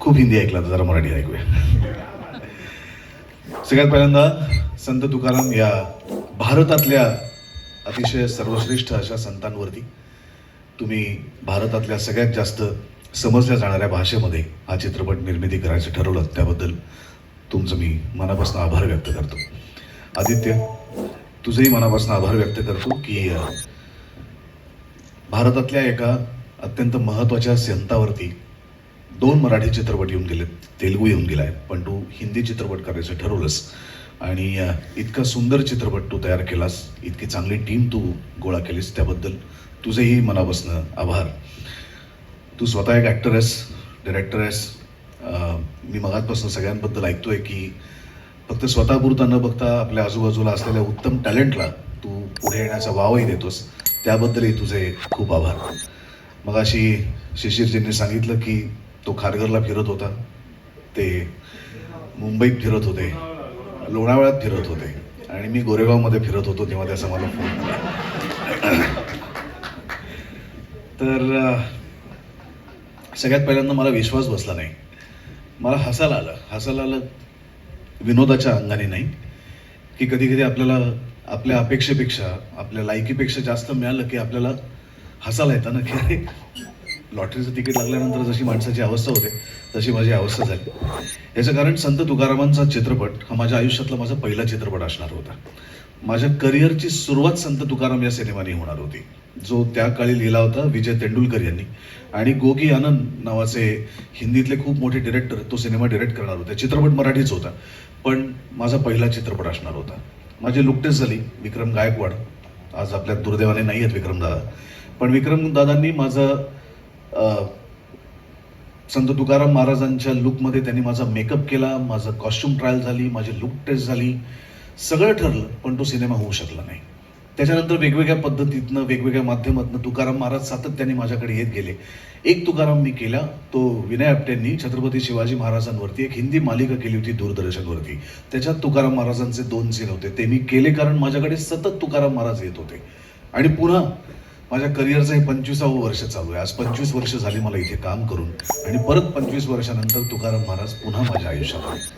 खूप हिंदी ऐकला तर जरा मराठी ऐकूया. सगळ्यात पहिल्यांदा संत तुकाराम या भारतातल्या अतिशय सर्वश्रेष्ठ अशा संतांवरती तुम्ही भारतातल्या सगळ्यात जास्त समजल्या जाणाऱ्या भाषेमध्ये हा चित्रपट निर्मिती करायचं ठरवलं त्याबद्दल तुमचं मी मनापासून आभार व्यक्त करतो. आदित्य तुझंही मनापासून आभार व्यक्त करतो की भारतातल्या एका अत्यंत महत्त्वाच्या संतावरती दोन मराठी चित्रपट येऊन गेलेत. तेलगू येऊन गेला आहे पण तू हिंदी चित्रपट करायचं ठरवलंस आणि इतका सुंदर चित्रपट तू तयार केलास इतकी चांगली टीम तू गोळा केलीस त्याबद्दल तुझेही मनापासून आभार. तू स्वतः एक ॲक्टर आहेस डिरेक्टर आहेस. मी मगातपासून सगळ्यांबद्दल ऐकतोय की फक्त स्वतःपुरता न बघता आपल्या आजूबाजूला असलेल्या उत्तम टॅलेंटला तू पुढे येण्याचा वावही देतोस. त्याबद्दलही तुझे खूप आभार. मग अशी शिशिरजींनी सांगितलं की तो खारघरला फिरत होता. ते मुंबईत फिरत होते. लोणावळ्यात फिरत होते. आणि मी गोरेगावमध्ये फिरत होतो तेव्हा त्याचा मला फोन तर सगळ्यात पहिल्यांदा मला विश्वास बसला नाही. मला हसायला आलं. हसायला आलं विनोदाच्या अंगाने नाही. की कधी कधी आपल्याला आपल्या अपेक्षेपेक्षा आपल्या लायकीपेक्षा जास्त मिळालं की आपल्याला हसायला येतं ना की लॉटरीचं तिकीट लागल्यानंतर जशी माणसाची अवस्था होते तशी माझी अवस्था झाली. याचं कारण संत तुकारामांचा चित्रपट हा माझ्या आयुष्यातला माझा पहिला चित्रपट असणार होता. माझ्या करिअरची सुरुवात संत तुकाराम या सिनेमाने होणार होती. जो त्या काळी लिहिला होता विजय तेंडुलकर यांनी. आणि गोगी आनंद नावाचे हिंदीतले खूप मोठे डिरेक्टर तो सिनेमा डिरेक्ट करणार होते. चित्रपट मराठीच होता. पण माझा पहिला चित्रपट असणार होता. माझी लुकटेच झाली विक्रम गायकवाड. आज आपल्या दुर्दैवाने नाही आहेत विक्रमदादा. पण विक्रमदादांनी माझं संत तुकाराम महाराजांच्या लुकमध्ये त्यांनी माझा मेकअप केला माझं कॉस्ट्युम ट्रायल झाली माझी लुक टेस्ट झाली सगळं ठरलं पण तो सिनेमा होऊ शकला नाही. त्याच्यानंतर वेगवेगळ्या पद्धतीतनं वेगवेगळ्या माध्यमातनं तुकाराम महाराज सातत्याने माझ्याकडे येत गेले. एक तुकाराम मी केला तो विनय आपटेंनी छत्रपती शिवाजी महाराजांवरती एक हिंदी मालिका केली होती दूरदर्शनवरती. त्याच्यात तुकाराम महाराजांचे दोन सीन होते. ते मी केले कारण माझ्याकडे सतत तुकाराम महाराज येत होते. आणि पुन्हा माझ्या करिअरचं हे पंचवीसावं वर्ष चालू आहे. आज पंचवीस वर्ष झाली मला इथे काम करून. आणि परत पंचवीस वर्षानंतर तुकाराम महाराज पुन्हा माझ्या आयुष्यात आले.